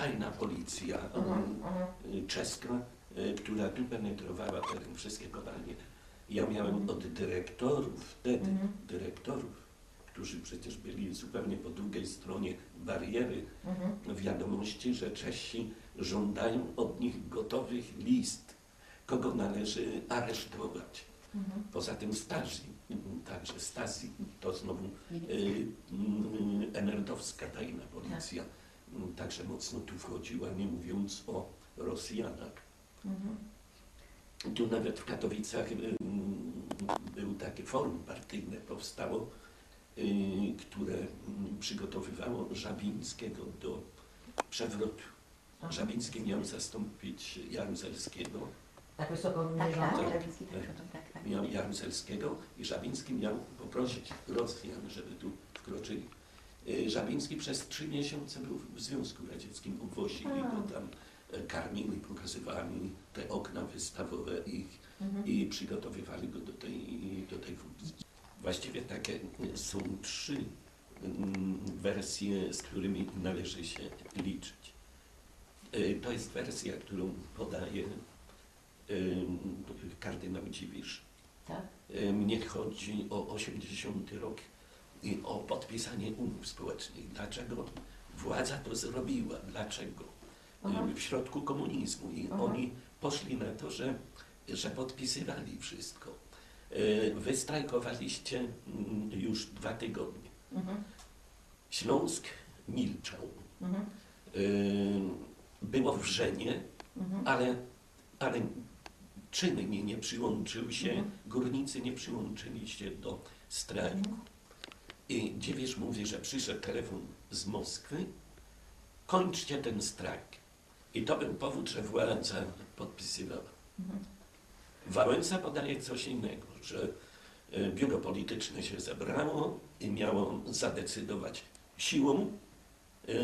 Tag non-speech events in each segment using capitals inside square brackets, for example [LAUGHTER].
tajna policja Mhm, y, y, czeska, y, która tu penetrowała teren wszystkie kopalnie. Ja miałem od dyrektorów, wtedy Mhm. dyrektorów, którzy przecież byli zupełnie po drugiej stronie bariery, Mhm. wiadomości, że Czesi żądają od nich gotowych list, kogo należy aresztować. Mhm. Poza tym Stasi, także Stasi, to znowu y, y, enerdowska tajna policja, mm, także mocno tu wchodziła, nie mówiąc o Rosjanach. Mhm. Tu nawet w Katowicach y, był takie forum partyjne, powstało, y, które mm, przygotowywało Żabińskiego do przewrotu. Aha. Żabiński miał zastąpić Jaruzelskiego, Tak wysoko Tak, tak, Tak. Żabiński tym, tak, tak. miał Jaruzelskiego i Żabiński miał poprosić Rosjan, żeby tu wkroczyli. Y, Żabiński przez trzy miesiące był w Związku Radzieckim, uwozili go tam, e, karmili, pokazywali te okna wystawowe ich Mhm. i przygotowywali go do tej, do tej funkcji. Właściwie takie y, są trzy mm, wersje, z którymi należy się liczyć. Y, To jest wersja, którą podaje kardynał Dziwisz. Tak? Mnie chodzi o 80 rok i o podpisanie umów społecznych. Dlaczego władza to zrobiła? Dlaczego? Aha. Y, W środku komunizmu i Aha. oni poszli na to, że, że podpisywali wszystko. Y, Wy strajkowaliście mm, już dwa tygodnie. Mhm. Śląsk milczał. Mhm. Y, Było wrzenie, Mhm. ale, ale czynnie nie przyłączył się, górnicy nie przyłączyli się do strajku. I Dziewicz mówi, że przyszedł telefon z Moskwy, kończcie ten strajk. I to był powód, że władza podpisywała. Mhm. Wałęsa podaje coś innego, że e, biuro polityczne się zebrało i miało zadecydować siłą e,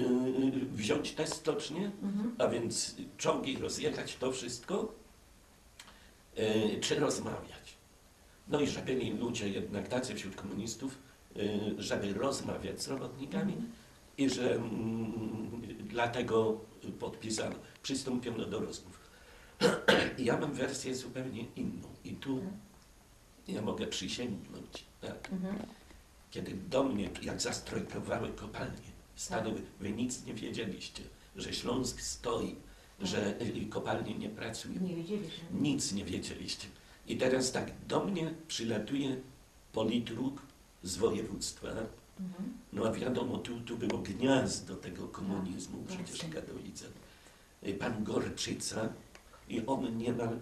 wziąć te stocznie, Mhm. a więc czołgi rozjechać to wszystko, e, czy rozmawiać. No i że byli ludzie jednak tacy wśród komunistów, żeby rozmawiać z robotnikami i że mm, dlatego podpisano, przystąpiono do rozmów. [CLEARS THROAT] Ja mam wersję zupełnie inną i tu ja mogę przysięgnąć, tak, Mhm. kiedy do mnie, jak zastrojkowały kopalnie, stanęły, wy nic nie wiedzieliście, że Śląsk stoi, że y, kopalnie nie pracują. Nie wiedzieliśmy. Nic nie wiedzieliście. I teraz tak, do mnie przylatuje politruk z województwa, no a wiadomo, tu, tu było gniazdo tego komunizmu, Tak, przecież tak. Katowice. Y, Pan Gorczyca i on niemal,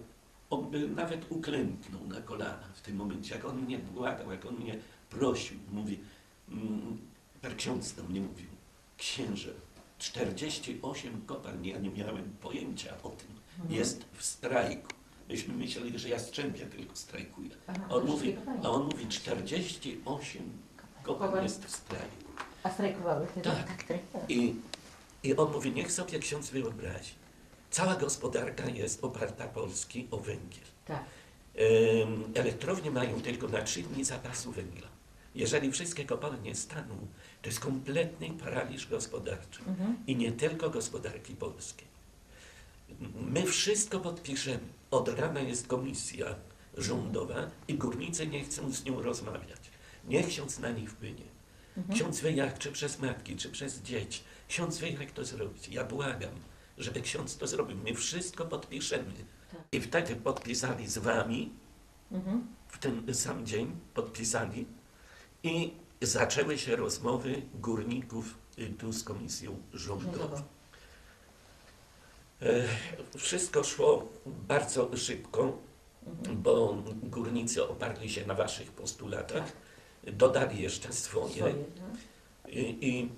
on by nawet uklęknął na kolana w tym momencie, jak on mnie błagał, jak on mnie prosił. Mówi, mm, per ksiądz do mnie mówił, księże, 48 kopalni, ja nie miałem pojęcia o tym, Mhm. jest w strajku. Myśmy myśleli, że Jastrzębia tylko strajkuje. On mówi, a on mówi 48 kopalń jest w strajku. A strajkowały wtedy? Tak. tak. I, I on mówi, niech sobie ksiądz wyobrazi. Cała gospodarka jest oparta Polski o węgiel. Tak. Elektrownie mają tylko na trzy dni zapasu węgla. Jeżeli wszystkie kopalnie staną, to jest kompletny paraliż gospodarczy. Mhm. I nie tylko gospodarki polskiej. My wszystko podpiszemy. Od rana jest komisja rządowa i górnicy nie chcą z nią rozmawiać. Niech ksiądz na nich wpłynie. Mhm. Ksiądz wie jak, czy przez matki, czy przez dzieci. Ksiądz wie jak to zrobić. Ja błagam, żeby ksiądz to zrobił. My wszystko podpiszemy. Tak. I wtedy podpisali z wami, Mhm. w ten sam dzień podpisali i zaczęły się rozmowy górników y, tu z komisją rządową. E, Wszystko szło bardzo szybko, Mhm. bo górnicy oparli się na waszych postulatach, dodali jeszcze swoje no. i, i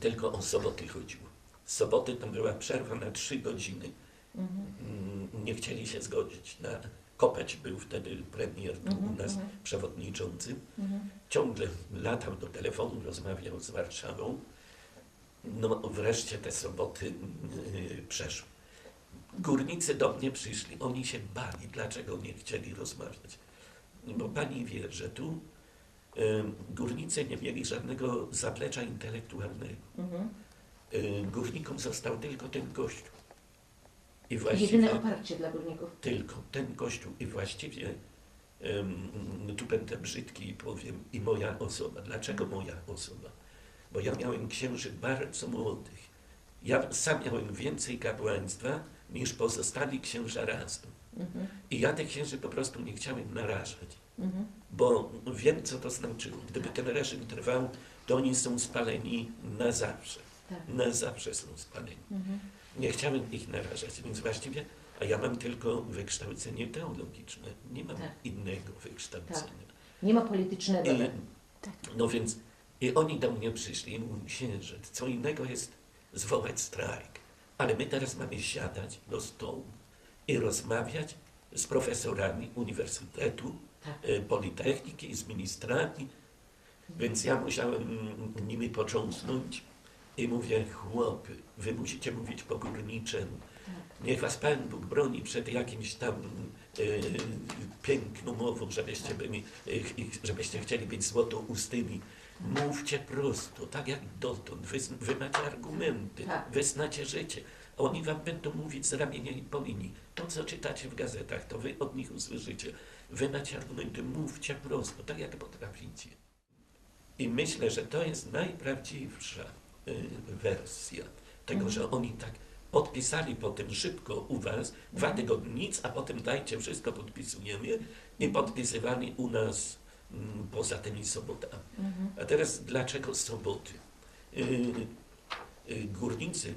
tylko o soboty chodziło. Soboty to była przerwa na trzy godziny. Mhm. Mm, Nie chcieli się zgodzić na Kopeć był wtedy premier tu Mhm, u nas mhm. przewodniczący. Mhm. Ciągle latał do telefonu, rozmawiał z Warszawą. No wreszcie te soboty yy, przeszły. Górnicy do mnie przyszli, oni się bali, dlaczego nie chcieli rozmawiać. Bo pani wie, że tu yy, górnicy nie mieli żadnego zaplecza intelektualnego. Mhm. Y, Górnikom został tylko ten kościół. I Jedyne właściwie oparcie dla górników. tylko ten kościół i właściwie tu będę brzydki i powiem i moja osoba. Dlaczego moja osoba? Bo ja miałem księży bardzo młodych. Ja sam miałem więcej kapłaństwa niż pozostali księża razem. Mhm. I ja tych księży po prostu nie chciałem narażać, Mhm. bo wiem, co to znaczyło. Gdyby ten reżim trwał, to oni są spaleni na zawsze. Tak. Na zawsze są spaleni. Mhm. Nie chciałem ich narażać, więc właściwie, a ja mam tylko wykształcenie teologiczne, nie mam Tak. innego wykształcenia. Nie ma politycznego. I, no więc, i oni do mnie przyszli i mówili, księże, co innego jest zwołać strajk, ale my teraz mamy siadać do stołu i rozmawiać z profesorami uniwersytetu, Tak. e, politechniki, z ministrami, więc ja musiałem mm, nimi począsnąć i mówię, chłopy, wy musicie mówić po górniczemu. Tak. Niech was Pan Bóg broni przed jakimś tam e, piękną mową, żebyście, byli, e, żebyście chcieli być złotoustymi. Mówcie prosto, tak jak dotąd. Wy, wy macie argumenty, Tak. wy znacie życie. A Oni wam będą mówić z ramienia i po linii. To, co czytacie w gazetach, to wy od nich usłyszycie. Wy macie argumenty, mówcie prosto, tak jak potraficie. I myślę, że to jest najprawdziwsza y, wersja tego, że oni tak podpisali potem szybko u was, dwa tygodnie nic, a potem dajcie wszystko podpisujemy i podpisywali u nas poza tymi sobotami. Mhm. A teraz dlaczego soboty? Y, y, górnicy,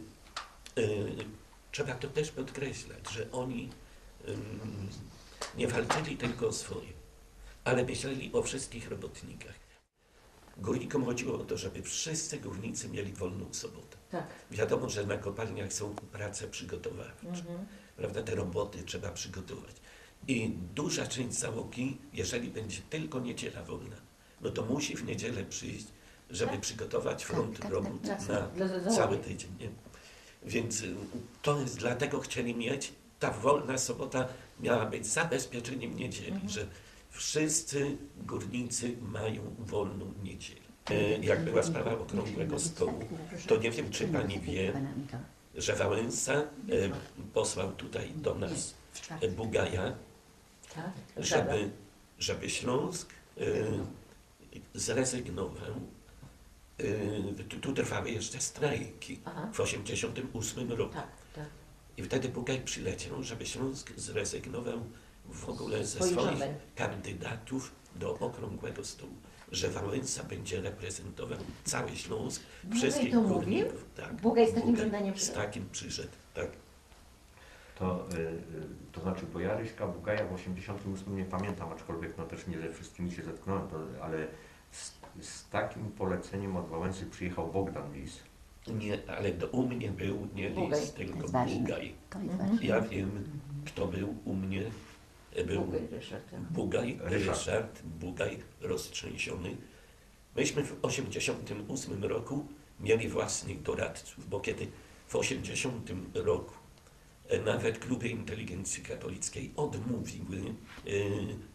y, trzeba to też podkreślać, że oni nie walczyli tylko o swoje, ale myśleli o wszystkich robotnikach. Górnikom chodziło o to, żeby wszyscy górnicy mieli wolną sobotę. Tak. Wiadomo, że na kopalniach są prace przygotowawcze, Mhm. prawda? Te roboty trzeba przygotować. I duża część załogi, jeżeli będzie tylko niedziela wolna, no to musi w niedzielę przyjść, żeby Tak. przygotować front tak, robót tak. na Dla załogi. cały tydzień. Nie? Więc y, to jest dlatego chcieli mieć, ta wolna sobota miała być zabezpieczeniem niedzieli, Mhm. że wszyscy górnicy mają wolną niedzielę. E, Jak była sprawa okrągłego stołu, to nie wiem, czy pani wie, że Wałęsa e, posłał tutaj do nas e, Bugaja, Tak. żeby, żeby Śląsk e, zrezygnował. E, tu, tu trwały jeszcze strajki Aha. w 1988 roku. Tak, tak. I wtedy Bugaj przyleciał, żeby Śląsk zrezygnował w ogóle ze Swoich kandydatów do okrągłego stołu. Że Wałęsa będzie reprezentował cały Śląsk, Bugaj wszystkich to górników. Tak, Bugaj z takim Bugaj żądaniem Z przyszedł. takim przyszedł, tak. To, y, y, to znaczy, bo ja Ryśka Bugaja w 88 nie pamiętam, aczkolwiek no też nie ze wszystkimi się zetknąłem, to, ale z, z takim poleceniem od Wałęsy przyjechał Bogdan Lis. Nie, ale do, u mnie był nie Bugaj. Lis, tylko. Bugaj. Mhm. Ja wiem, kto był u mnie. E, Był Bugaj, Ryszard, tak. Bugaj, Ryszard. Bugaj roztrzęsiony. Myśmy w 88 roku mieli własnych doradców, bo kiedy w 80 roku nawet kluby inteligencji katolickiej odmówiły e,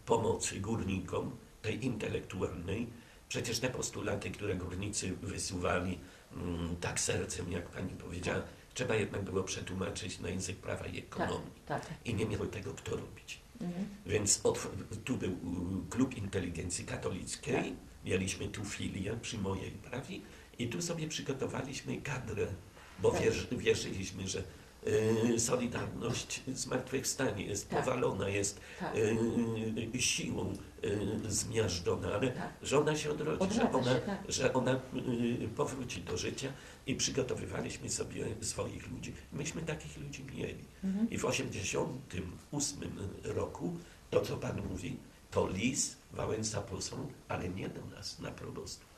pomocy górnikom, tej intelektualnej, przecież te postulaty, które górnicy wysuwali mm, tak sercem, jak pani powiedziała, trzeba jednak było przetłumaczyć na język prawa i Tak, ekonomii. tak. I nie miały tego kto robić. Mhm. Więc od, tu był y, klub inteligencji katolickiej, mieliśmy tu filię przy mojej prawie i tu sobie przygotowaliśmy kadrę, bo Tak. wierzy, wierzyliśmy, że y, Solidarność zmartwychwstanie, jest Tak. powalona, jest Tak. y, siłą y, zmiażdżona, ale Tak. że ona się odrodzi, że ona, się, tak. że ona powróci do życia i przygotowywaliśmy sobie swoich ludzi. Myśmy takich ludzi mieli. Mhm. I w 1988 roku, to co Pan mówi, to Lis, Wałęsa posłał, ale nie do nas na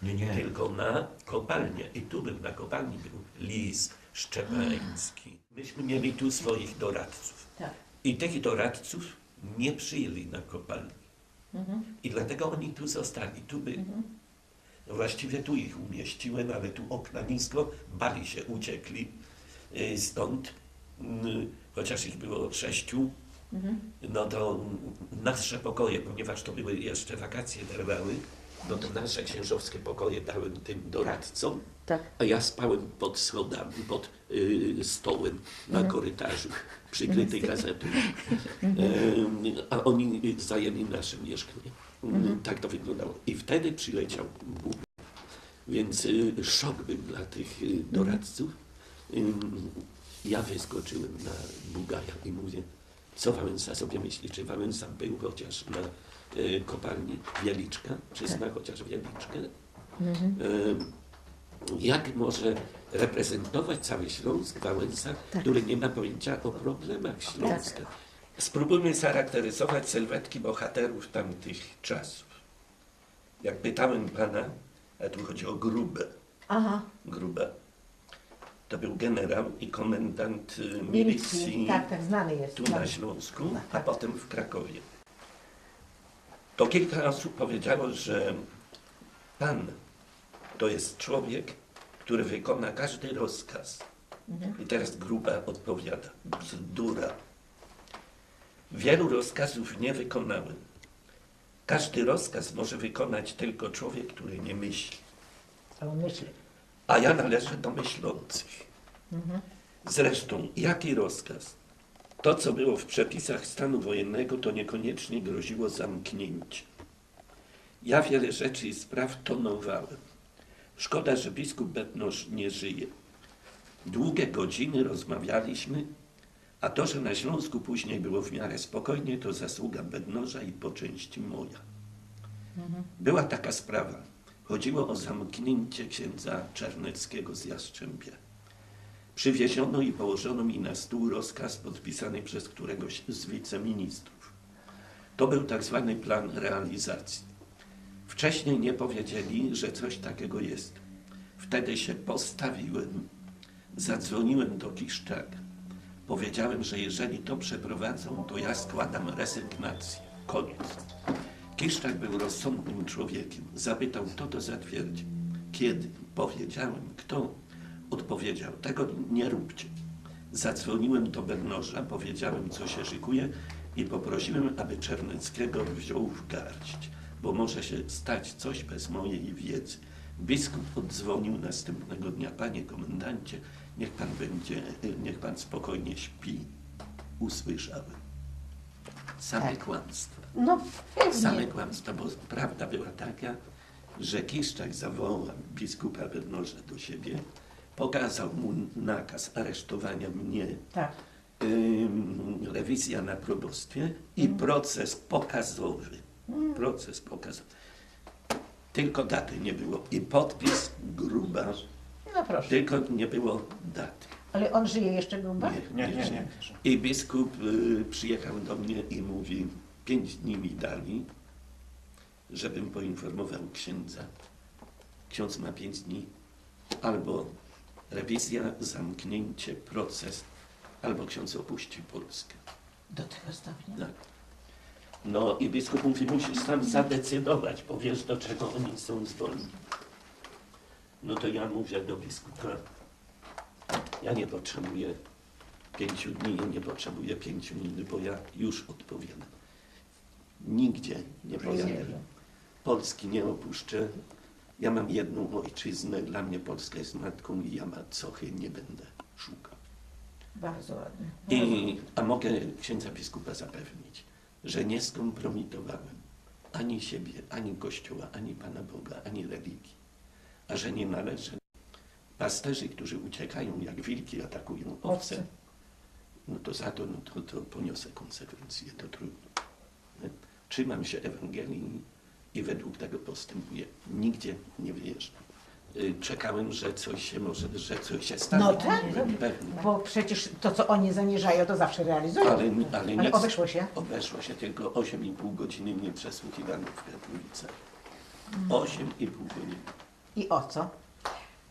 nie. tylko na kopalnię. I tu był, na kopalni był Lis Szczepański. Myśmy mieli tu swoich doradców. Tak. I tych doradców nie przyjęli na kopalni. Mhm. I dlatego oni tu zostali. Tu by, Mhm. no właściwie tu ich umieściłem, ale tu okna nisko, bali się, uciekli y, stąd. Mm, Chociaż ich było sześciu, Mhm. no to nasze pokoje, ponieważ to były jeszcze wakacje trwały, no to nasze księżowskie pokoje dałem tym doradcom Tak. A ja spałem pod schodami, pod y, stołem na korytarzu, przykryty gazetą. Em, a oni zajęli nasze mieszkanie. Mm, Tak to wyglądało. I wtedy przyleciał Bóg. Więc y, szok był dla tych y, doradców. Ym, Ja wyskoczyłem na Bugaja i mówię, co Wałęsa sobie myśli? Czy Wałęsa był chociaż na kopalni Wieliczka? Czy zna chociaż Wieliczkę? Ym, jak może reprezentować cały Śląsk Wałęsa, który nie ma pojęcia o problemach Śląska? Spróbujmy charakteryzować sylwetki bohaterów tamtych czasów. Jak pytałem pana, a tu chodzi o grube, Aha. grube, to był generał i komendant y, milicji Milicji. Tak, tak, znany jest. tu na. Śląsku, a Tak. potem w Krakowie. To kilka osób powiedziało, że pan to jest człowiek, który wykona każdy rozkaz. I teraz gruba odpowiada. Bzdura. Wielu rozkazów nie wykonałem. Każdy rozkaz może wykonać tylko człowiek, który nie myśli. A on myśli. A ja należę do myślących. Zresztą, jaki rozkaz? To, co było w przepisach stanu wojennego, to niekoniecznie groziło zamknięciem. Ja wiele rzeczy i spraw tonowałem. Szkoda, że biskup Bednosz nie żyje. Długie godziny rozmawialiśmy, a to, że na Śląsku później było w miarę spokojnie, to zasługa Bednoża i po części moja. Była taka sprawa. Chodziło o zamknięcie księdza Czarneckiego z Jastrzębia. Przywieziono i położono mi na stół rozkaz podpisany przez któregoś z wiceministrów. To był tak zwany plan realizacji. Wcześniej nie powiedzieli, że coś takiego jest. Wtedy się postawiłem, zadzwoniłem do Kiszczaka. Powiedziałem, że jeżeli to przeprowadzą, to ja składam rezygnację. Koniec. Kiszczak był rozsądnym człowiekiem. Zapytał, kto to zatwierdzi. Kiedy? Powiedziałem, kto? Odpowiedział, tego nie róbcie. Zadzwoniłem do Bernoża, powiedziałem, co się szykuje i poprosiłem, aby Czerneckiego wziął w garść, bo może się stać coś bez mojej wiedzy. Biskup oddzwonił następnego dnia, panie komendancie, niech pan będzie, niech pan spokojnie śpi. Usłyszałem. Same Tak. kłamstwa. No Same kłamstwa, bo prawda była taka, że Kiszczak zawołał biskupa Bernoża do siebie, pokazał mu nakaz aresztowania mnie, Tak. ym, rewizja na probostwie i proces pokazowy. Proces pokazowy. Tylko daty nie było i podpis gruba, No proszę. tylko nie było daty. Ale on żyje jeszcze gruba? Nie, nie, jeszcze. nie. I biskup y, przyjechał do mnie i mówi, pięć dni mi dali, żebym poinformował księdza. Ksiądz ma pięć dni, albo rewizja, zamknięcie, proces, albo ksiądz opuści Polskę. Do tego stopnia. Tak. No i biskup mówi, musisz sam zadecydować, bo wiesz do czego oni są zdolni. No to ja mówię do biskupa, ja nie potrzebuję pięciu dni, nie potrzebuję pięciu minut, bo ja już odpowiadam. Nigdzie nie pojadę. Polski nie opuszczę. Ja mam jedną ojczyznę, dla mnie Polska jest matką i ja macochy nie będę szukał. Bardzo ładnie. I, a mogę księdza biskupa zapewnić, że nie skompromitowałem ani siebie, ani Kościoła, ani Pana Boga, ani religii. A że nie należy. Pasterzy, którzy uciekają jak wilki, atakują owce, no to za to, no to, to poniosę konsekwencje, to trudno. Trzymam się Ewangelii i według tego postępuję. Nigdzie nie wyjeżdżam. Y, Czekałem, że coś się może, że coś się stanie. No tak, Byłem pewny. Bo przecież to, co oni zamierzają, to zawsze realizują. Ale, ale, Ale nic. obeszło się. Obeszło się tylko 8,5 godziny mnie przesłuchiwano w Katowicach. Mm. 8,5 godziny. I o co?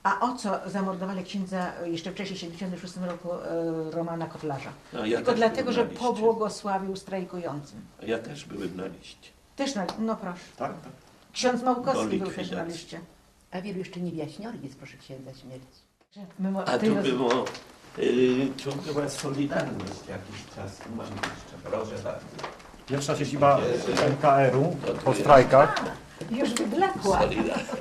A o co zamordowali księdza jeszcze wcześniej, w 76 roku, e, Romana Kotlarza? No, ja Tylko też dlatego, byłem że na liście. pobłogosławił strajkującym. Ja też byłem na liście. Też na, no proszę. Tak, tak. Ksiądz Małkowski był też likwidacji. na liście. A wielu jeszcze niewyjaśnionych jest, proszę księdza, mo- A tu było, y, tu była Solidarność jakiś czas. Mam jeszcze, proszę bardzo. Pierwsza siedziba NKR-u po strajkach. Już wyblakła. Solidarność.